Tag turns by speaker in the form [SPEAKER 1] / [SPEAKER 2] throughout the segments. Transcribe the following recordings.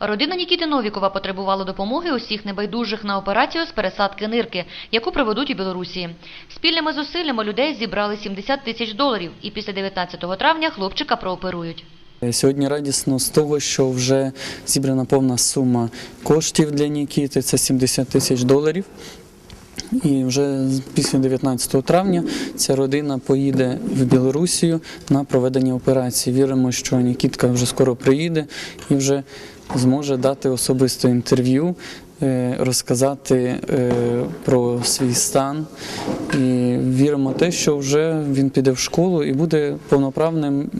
[SPEAKER 1] Родина Нікіти Новікова потребувала допомоги усіх небайдужих на операцію з пересадки нирки, яку проведуть у Білорусі. Спільними зусиллями людей зібрали 70 тисяч доларів, і після 19 травня хлопчика прооперують.
[SPEAKER 2] Сьогодні радісно з того, що вже зібрана повна сума коштів для Нікіти, це 70 тисяч доларів. І вже після 19 травня ця родина поїде в Білорусію на проведення операції. Віримо, що Нікітка вже скоро приїде і вже зможе дати особисте інтерв'ю, е, розказати е, про свій стан. І віримо те, що вже він піде в школу і буде повноправним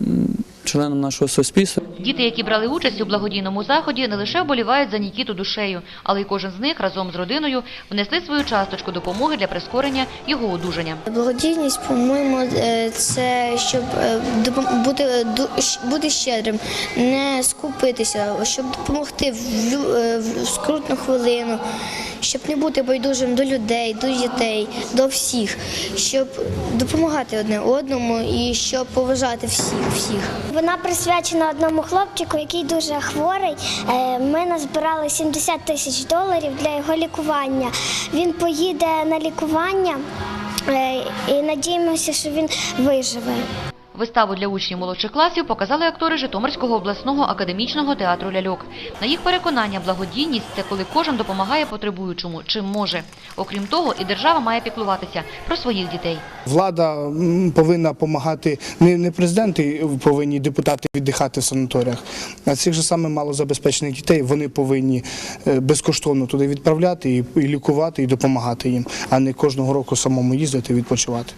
[SPEAKER 2] членом нашого суспільства.
[SPEAKER 1] Діти, які брали участь у благодійному заході, не лише вболівають за Нікіту душею, але й кожен з них разом з родиною внесли свою часточку допомоги для прискорення його одужання.
[SPEAKER 3] Благодійність, по-моєму, е, це щоб е, бути, бути щедрим, не скупитися, щоб допомогти в, е, в скрутну хвилину, щоб не бути байдужим до людей, до дітей, до всіх, щоб допомагати одне одному і щоб поважати всіх всіх.
[SPEAKER 4] Вона присвячена одному хлопчику, який дуже хворий. Е, Ми назбирали 70 тисяч доларів для його лікування. Він поїде на лікування е, і надіємося, що він виживе.
[SPEAKER 1] Виставу для учнів молодших класів показали актори Житомирського обласного академічного театру ляльок. На їх переконання, благодійність це коли кожен допомагає потребуючому, чим може. Окрім того, і держава має піклуватися про своїх дітей.
[SPEAKER 5] Влада повинна допомагати не, президенти повинні депутати віддихати в санаторіях, а цих же саме малозабезпечених дітей вони повинні е, безкоштовно туди відправляти і лікувати, і допомагати їм, а не кожного року самому їздити відпочивати.